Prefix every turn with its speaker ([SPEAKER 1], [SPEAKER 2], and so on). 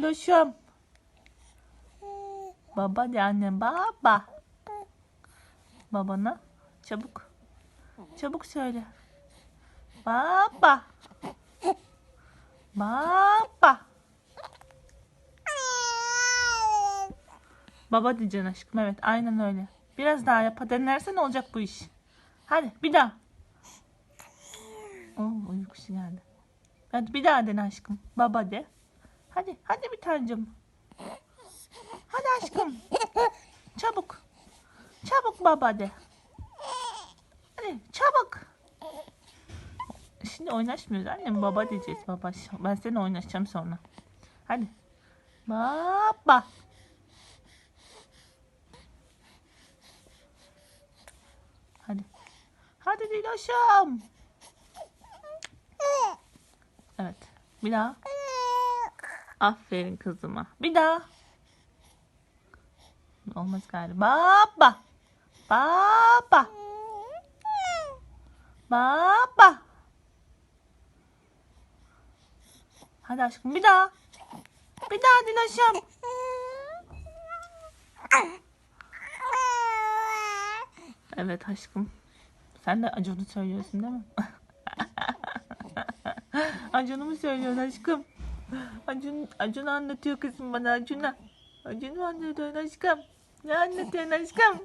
[SPEAKER 1] Diloş'um. Baba de annem baba. Babana çabuk. Çabuk söyle. Baba. Baba. Baba diyeceksin aşkım evet aynen öyle. Biraz daha yap denersen olacak bu iş. Hadi bir daha. Oo uykusu geldi. Hadi bir daha dene aşkım. Baba de. Hadi hadi bir tancım. Hadi aşkım. Çabuk. Çabuk baba de. Hadi çabuk. Şimdi oynaşmıyoruz annem baba diyeceğiz baba. Ben seninle oynaşacağım sonra. Hadi. Baba. Hadi. Hadi Diloş'um. Evet. Bir daha. Aferin kızıma. Bir daha. Olmaz galiba. Baba. Baba. Baba. Hadi aşkım bir daha. Bir daha Diloş'um. Evet aşkım. Sen de Acun'u söylüyorsun değil mi? Acun'u mu söylüyorsun aşkım? Acun, Acun anlatıyor kızım bana Acun'a. Acun'u anlatıyorsun aşkım. Ne anlatıyorsun aşkım?